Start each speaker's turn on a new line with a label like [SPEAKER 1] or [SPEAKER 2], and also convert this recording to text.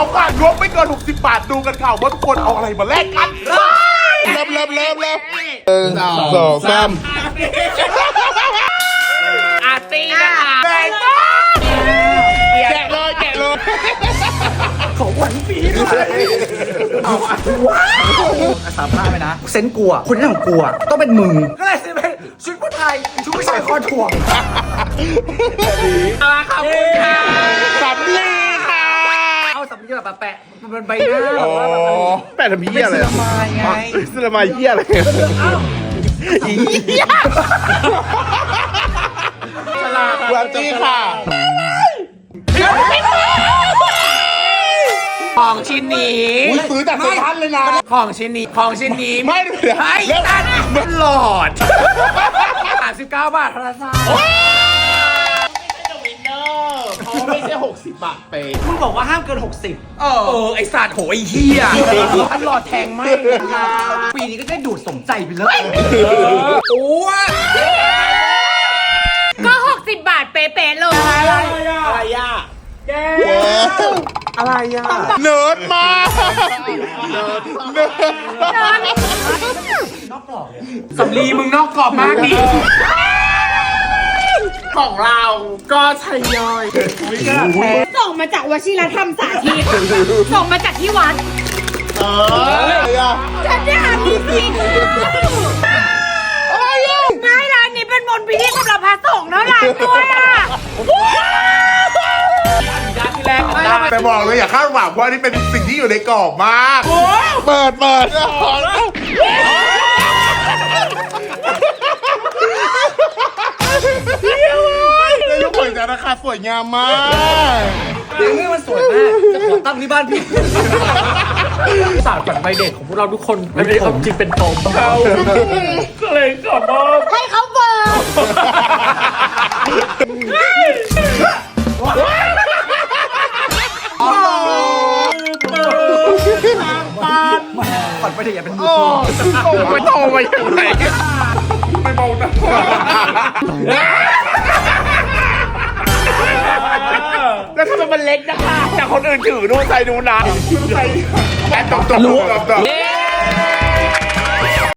[SPEAKER 1] องฝากรวมไม่เกิน 60 บาทดูกันค่ะว่าทุกคนเอาอะไรมาแลกกันเริ่มเริ่มเริ่มเริ่มหนึ่งสองสาม
[SPEAKER 2] อาร์ตี้นะคะ
[SPEAKER 1] แบ่งมากแกะเลยแกะเลย
[SPEAKER 3] ของวันปีใหม่เอาอะว้าวสามภาพไปนะ เซนกลัว คนที่ของกลัว ต้องเป็นมึงก็เลยซื้อเป็นชุดผู้ไทยชุดผู้ชายคอถ่วง
[SPEAKER 2] เอาละขอบคุณค่ะ
[SPEAKER 3] เอาสำลีแบบแปะบนใบหน้าแบบว่าแบบ
[SPEAKER 1] แปะทำเหี้ยอะไร
[SPEAKER 3] เป็น
[SPEAKER 1] อะ
[SPEAKER 3] สมายไง
[SPEAKER 1] สลามายเหี้ยอะไรอะเหี้ยสวัสดีค่ะ
[SPEAKER 2] ของชิ้นนี้
[SPEAKER 1] อุ้ยซื้อจากเซ็นทรัลเลยนะ
[SPEAKER 2] ของชิ้นนี้ ของชิ้นนี้
[SPEAKER 1] ไม่เดี๋ยว
[SPEAKER 2] ให้
[SPEAKER 1] แล้ว
[SPEAKER 2] ตันมันหลอดสามสิบเก้าบาทเท่านั้ นจ้า
[SPEAKER 1] ไม่ใช่ 60 บาทเปย์
[SPEAKER 3] มึงบอกว่าห้ามเกิน 60
[SPEAKER 2] เออ เออ ไอสัตว์โหไอเฮียอันหลอดแทงไหม
[SPEAKER 3] ปีนี้ก็ได้ดูดสมใจไปเลย
[SPEAKER 2] อ้วน
[SPEAKER 4] ก็ 60 บาทเป๊ะๆเลย
[SPEAKER 2] อะไรอะ
[SPEAKER 1] อะไรอะเนิร์ดมากเนิร์ดเนิร์ด
[SPEAKER 2] สำลีมึงนอกกรอบมากดิ ของเราก็ใช่ย่อย
[SPEAKER 4] ส่งมาจากวชิรธรรมสาธิตส่งมาจากที่วัด
[SPEAKER 1] อะไรอะ
[SPEAKER 4] ฉันได้อ่านดีสิไม่ร้านนี้เป็นมนต์พิธีสำหรับพระสงฆ์เท่านั้นด้วยอะ
[SPEAKER 2] ยาที่แรกก็ได้
[SPEAKER 1] แต่บอกเลยอย่าคาดหวังเพราะอันนี่เป็นสิ่งที่อยู่ในกรอบมาก เปิดเปิด ยุคปัจจุบันราคาสวยงามมาก
[SPEAKER 3] เรื่องมันสวยมากจะขอตั้งที่บ้านพี่
[SPEAKER 2] ศาสตร์ฝันใบเด็กของพวกเราทุกคนไม่ได้ความจริงเป็นตมก็เลยขอมอบ
[SPEAKER 4] ให้เขาเบิก
[SPEAKER 3] ฝันไปเถอะอย่าเป็นมือ
[SPEAKER 1] โอ้ไม่โตมาอย่างไรไม่เมานะ มมันเล็กนะคะจากคนอื่นถือนู่นใส่นู่นนะใส่แอนตรงตรงรู้
[SPEAKER 2] เย้